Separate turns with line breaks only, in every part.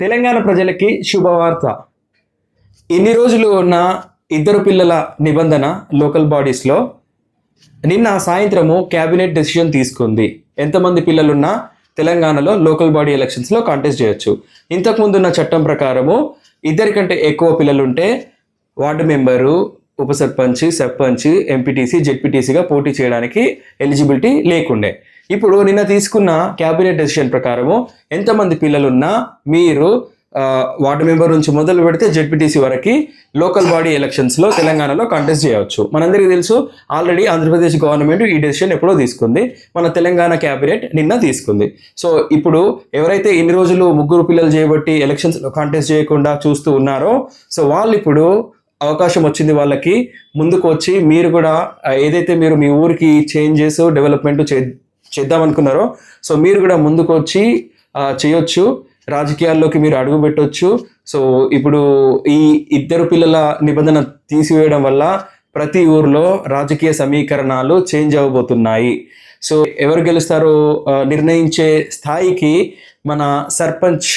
తెలంగాణ ప్రజలకి శుభవార్త. ఇన్ని రోజులు ఉన్న ఇద్దరు పిల్లల నిబంధన లోకల్ బాడీస్లో నిన్న సాయంత్రము క్యాబినెట్ డెసిషన్ తీసుకుంది. ఎంతమంది పిల్లలున్నా తెలంగాణలో లోకల్ బాడీ ఎలక్షన్స్లో కాంటెస్ట్ చేయొచ్చు. ఇంతకుముందు ఉన్న చట్టం ప్రకారము ఇద్దరికంటే ఎక్కువ పిల్లలుంటే వార్డు మెంబరు ఉప సర్పంచ్ సర్పంచ్ ఎంపీటీసీ జెడ్పీటీసీగా పోటీ చేయడానికి ఎలిజిబిలిటీ లేకుండే. ఇప్పుడు నిన్న తీసుకున్న క్యాబినెట్ డెసిషన్ ప్రకారము ఎంతమంది పిల్లలున్నా మీరు వార్డు మెంబర్ నుంచి మొదలు పెడితే జెడ్పీటీసీ వరకు లోకల్ బాడీ ఎలక్షన్స్లో తెలంగాణలో కంటెస్ట్ చేయవచ్చు. మనందరికీ తెలుసు ఆల్రెడీ ఆంధ్రప్రదేశ్ గవర్నమెంట్ ఈ డెసిషన్ ఎప్పుడో తీసుకుంది. మన తెలంగాణ క్యాబినెట్ నిన్న తీసుకుంది. సో ఇప్పుడు ఎవరైతే ఇన్ని రోజులు ముగ్గురు పిల్లలు చేయబట్టి ఎలక్షన్స్లో కాంటెస్ట్ చేయకుండా చూస్తూ ఉన్నారో సో వాళ్ళు ఇప్పుడు అవకాశం వచ్చింది వాళ్ళకి. ముందుకు వచ్చి మీరు కూడా ఏదైతే మీరు మీ ఊరికి చేంజెస్ డెవలప్మెంట్ చే చేద్దాం అనుకున్నారో. సో మీరు కూడా ముందుకు వచ్చి చేయొచ్చు. రాజకీయాల్లోకి మీరు అడుగు పెట్టవచ్చు సో ఇప్పుడు ఈ ఇద్దరు పిల్లల నిబంధన తీసివేయడం వల్ల ప్రతి ఊర్లో రాజకీయ సమీకరణాలు చేంజ్ అవ్వబోతున్నాయి. సో ఎవరు గెలుస్తారో నిర్ణయించే స్థాయికి మన sarpanch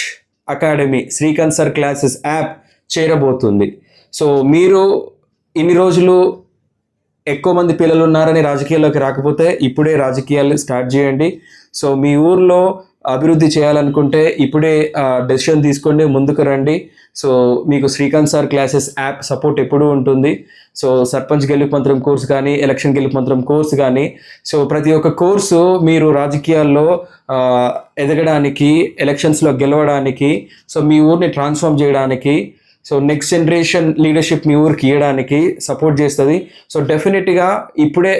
academy Srikanth sir classes app చేరబోతుంది. So మీరు ఇన్ని రోజులు ఎక్కువ మంది పిల్లలు ఉన్నారని రాజకీయాల్లోకి రాకపోతే ఇప్పుడే రాజకీయాలు స్టార్ట్ చేయండి. సో మీ ఊర్లో అభివృద్ధి చేయాలనుకుంటే ఇప్పుడే డెసిషన్ తీసుకోండి ముందుకు రండి. సో మీకు Srikanth sir classes app support ఎప్పుడూ ఉంటుంది. సో సర్పంచ్ గెలుపు మంత్రం కోర్స్ కానీ ఎలక్షన్ గెలుపు మంత్రం కోర్స్ కానీ సో ప్రతి ఒక్క కోర్సు మీరు రాజకీయాల్లో ఎదగడానికి ఎలక్షన్స్లో గెలవడానికి సో మీ ఊరిని ట్రాన్స్ఫార్మ్ చేయడానికి సో నెక్స్ట్ జనరేషన్ లీడర్షిప్ మీ ఊరికి ఇవ్వడానికి సపోర్ట్ చేస్తుంది. సో డెఫినెట్గా ఇప్పుడే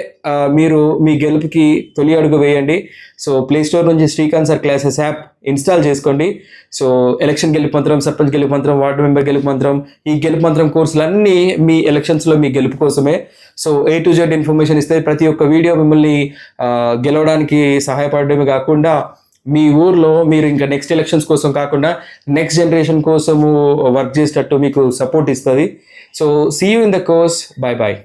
మీరు మీ గెలుపుకి తొలి అడుగు వేయండి. సో ప్లే స్టోర్ నుంచి Srikanth sir classes app install చేసుకోండి. సో ఎలక్షన్ గెలుపు మంత్రం సర్పంచ్ గెలుపు మంత్రం వార్డు మెంబర్ గెలుపు మంత్రం ఈ గెలుపు మంత్రం కోర్సులన్నీ మీ ఎలక్షన్స్లో మీ గెలుపు కోసమే. So A to Z information ఇస్తే ప్రతి ఒక్క వీడియో మిమ్మల్ని గెలవడానికి సహాయపడడమే కాకుండా మీ ఊర్లో మీరు ఇంకా నెక్స్ట్ ఎలక్షన్స్ కోసం కాకుండా నెక్స్ట్ జనరేషన్ కోసము వర్క్ చేసేటట్టు మీకు సపోర్ట్ ఇస్తుంది. So see you in the course bye bye